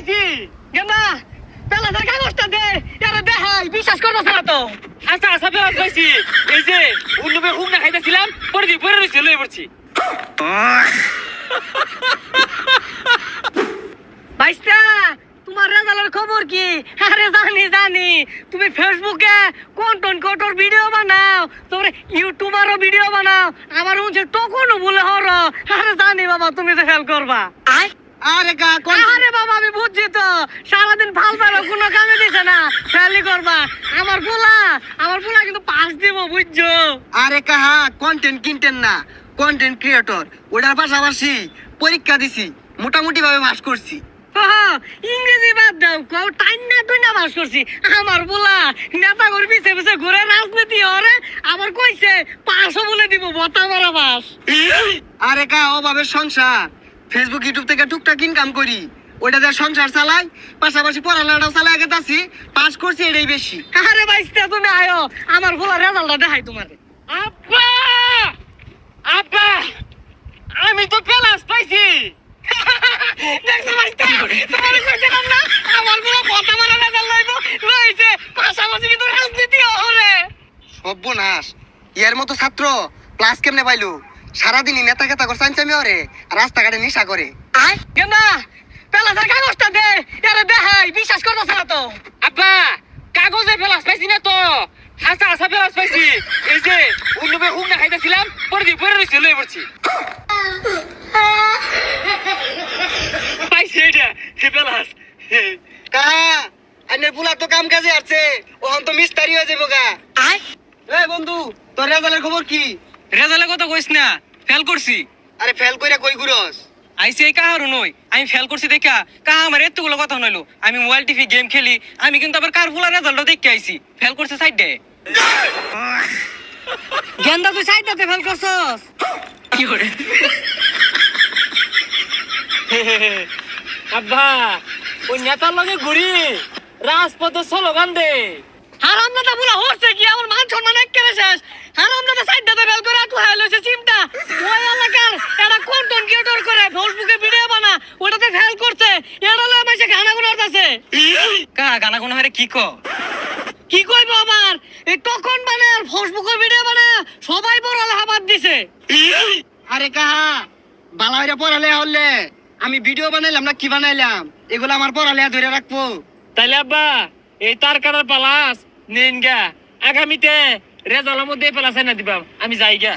পাইছি গেন্দা পেলাসের কাগজটা দে, এরা দেখাই বিশ্বাস করতেছ না তো। আচ্ছা আচ্ছা পেলাস পাইছি এই যে উল্লুবে হুক না খাইতেছিলাম পরে দিয়ে পরে রয়েছে পড়ছি। ভাইস্তা তোমার রেজাল্টের খবর কি? আরে, জানি জানি। তুমি ফেসবুকে কন্টেন্ট কটর ভিডিও বানাও? তারপরে ইউটিউবারও ভিডিও বানাও? আমার উনছে তখনও বলে হর। আরে, জানি বাবা, তুমি তো ফেল করবা। আরে গা কোন আরে বাবা আমি বুঝছি তো। সারাদিন কোনো কামে দিছে না। ফেলই করবা। আমার পোলা আমার পোলা কিন্তু পাস দিব বুঝছ? আরে কাহা কন্টেন্ট কিনতেন না। কন্টেন্ট ক্রিয়েটর ওটার পাশাপাশি পরীক্ষা দিছি। মোটামুটি ভাবে পাস করছি ইংরেজি বাদ দাও কও টাইম না তুই না বাস করছি। আমার বলা নেতা করে পিছে পিছে ঘুরে রাজনীতি হরে আবার কইছে পাঁচশো বলে দিব বতা মারা বাস আরে কা অভাবের সংসার। ফেসবুক ইউটিউব থেকে টুকটাক ইনকাম করি। ওইটা দিয়ে সংসার চালাই পাশাপাশি পড়ালেখাটাও চালাই গেতাছি পাস করছি এটাই বেশি। আরে বাইস্তা তুমি আয়ো। আমার বলা রেজাল্টটা দেখাই তোমারে। আব্বা! আব্বা! আমি তো পেলাস পাইছি। দেখছ বাইস্তা তোমার কইছিলাম না আমার বতা মারা রেজাল্ট লইব লইছে পাশাপাশি কিন্তু রাজনীতি হরে সর্বনাশ। ইয়ার মতো ছাত্র ক্লাস কেমনে পাইলো? সারাদিনই নেতা কেতা করে চাঞ্চামি ওরে রাস্তাঘাটে নেশা করে। আয়। কেনা পেলাসের কাগজটা দে এরা দেখাই বিশ্বাস করতেছ না তো। আব্বা কাগজে পেলাস পাইছি না তো। আচ্ছা পেলাস পাইছি। এই যে না খাইতেছিলাম পরে দিয়ে পরে রয়েছে লয়ে পড়ছি। পাইছি এইটা হে পেলাস। কাহা আইনের পুলা তো কাম কাজে আছে ওহন তো মিস্তারি হয়ে যাব গা। এই বন্ধু তোর রেজাল্টের খবর কি? রেজাল্টের কথা কইস না ফেল করছি। আরে ফেল কইরা কই ঘুরস? আইসি এই কাহারও নই আমি ফেল করছি দেখা কাহা আমার এতগুলো কথা নইলো। আমি মোবাইল টিভি গেম খেলি আমি কিন্তু আবার কার ফুলার রেজাল্টও দেখে আইছি। ফেল করছে সাইডে গেন্দা তুই সাইডটাতে ফেল করছস? কি করে? আব্বা ওই নেতার লগে ঘুরি রাজপথে স্লোগান দে। হারাম দাদা বলা হচ্ছে কি? আমার মান সম্মান একেবারে শেষ। হারাম দাদা সাইডটাতে ফেল করে আটু হাই লইছে চিমটা ওই এলাকার এরা কন্টেন্ট ক্রিয়েটর করে ফেসবুকে ভিডিও বানা ওটাতে ফেল করছে এটা লয় মাসে গানা গুনার আছে কা গানা কোন হারে কি কো? কি কইবো আবার? এই তখন মানে আর ফেসবুকে ভিডিও বানা সবাই বড় হাবাদ দিছে। আরে কাহা? বালা হইরা পড়ালে হলে আমি ভিডিও বানাইলাম না কি বানাইলাম? এগুলো আমার পড়ালেখা ধরে রাখব। তাইলে আব্বা এই তার কাটার পালাস নিন গা। আগামীতে রেজাল্টের মধ্যে পেলাস না দিবাম আমি যাই গা।